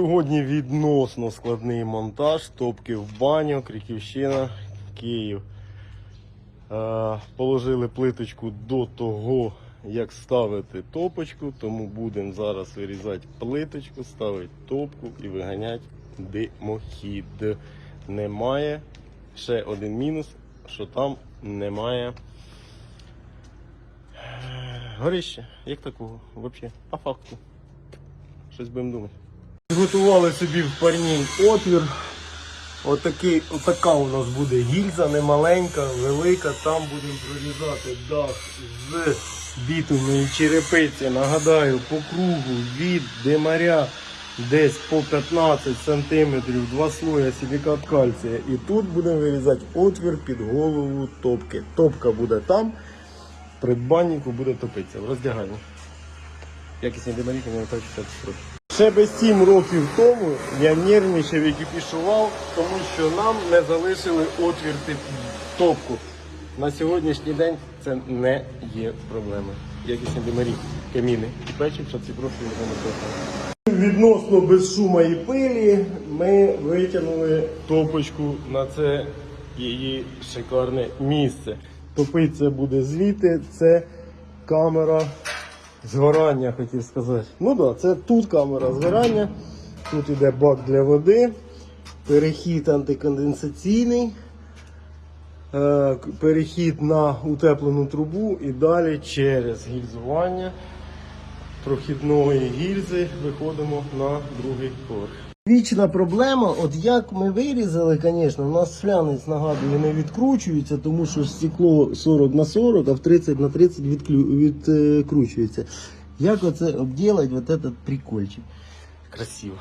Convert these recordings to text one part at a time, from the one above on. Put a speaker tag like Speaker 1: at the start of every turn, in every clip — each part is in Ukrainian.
Speaker 1: Сьогодні відносно складний монтаж, топки в баню, Криківщина, Київ. Е, Положили плиточку до того, як ставити топочку, тому будемо зараз вирізати плиточку, ставити топку і виганяти димохід. Немає ще один мінус, що там немає е, горища. Як такого? Взагалі, по факту. Щось будемо думати. Готували собі в парній отвір. Отакий, отака у нас буде гільза, не маленька, велика. Там будемо прорізати дах з бітумної черепиці. Нагадаю, по кругу від димаря десь по 15 см, два слоя силікат кальція. І тут будемо вирізати отвір під голову топки. Топка буде там, в придбаннику буде топитися в роздягальні. Якісні димаріки не 60 років. Ще би 7 років тому я нервничав і кипішував, тому що нам не залишили отвір під топку. На сьогоднішній день це не є проблемою. Якісні димарі, каміни і печі, що ці профілі не Відносно без шума і пилі ми витягнули топочку на це її шикарне місце. Топить це буде звідти, це камера згорання, хотів сказати. Ну так, да, це тут камера згорання, тут іде бак для води, перехід антиконденсаційний, е, перехід на утеплену трубу і далі через гільзування прохідної гільзи виходимо на другий поверх. Вічна проблема, от як ми вирізали, звісно, у нас флянець, нагадую, не відкручується, тому що стекло 40 на 40, а в 30 на 30 відклю... відкручується. Як оце обділати вот этот прикольчик? Красиво.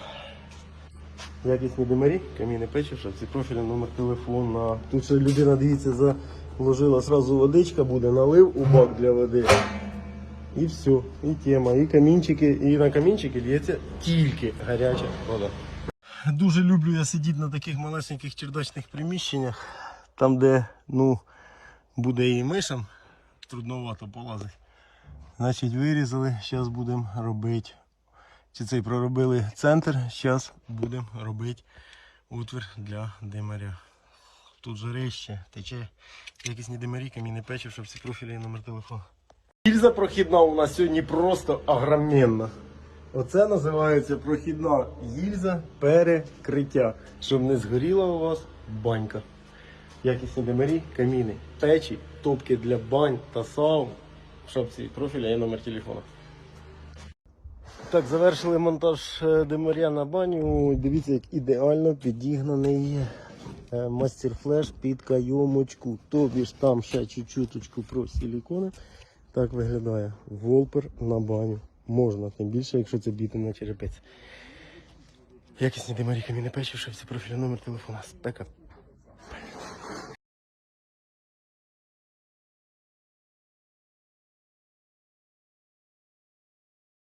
Speaker 1: Якісні димарі, каміни печі, шапці профілі, номер телефона. Тут ще людина, дивіться, заложила сразу водичка, буде налив у бак для води. І все, і тема, і камінчики, і на камінчики лється тільки гаряча вода. Дуже люблю я сидіти на таких малесеньких чердачних приміщеннях, там, де ну, буде і мишам трудновато полазити. Значить, вирізали, зараз будемо робити. Чи цей проробили центр, зараз будемо робити утвір для димаря. Тут жарище, тече якісні димарі, камінне печив, щоб ці профілі і номер телефону. Гільза прохідна у нас сьогодні просто огроменна. Оце називається прохідна гільза перекриття, щоб не згоріла у вас банька. Якісні димарі, каміни, печі, топки для бань та саун. В шапці профіля і номер телефону. Так, завершили монтаж е, димаря на баню. Дивіться, як ідеально підігнаний е, мастер флеш під кайомочку. Тобі ж там ще чуть-чуточку про силікони. Так виглядає волпер на баню. Можна, тим більше, якщо це біти на черепець. Якісні димарі камінепечі, шевці профілі номер телефона. Спека.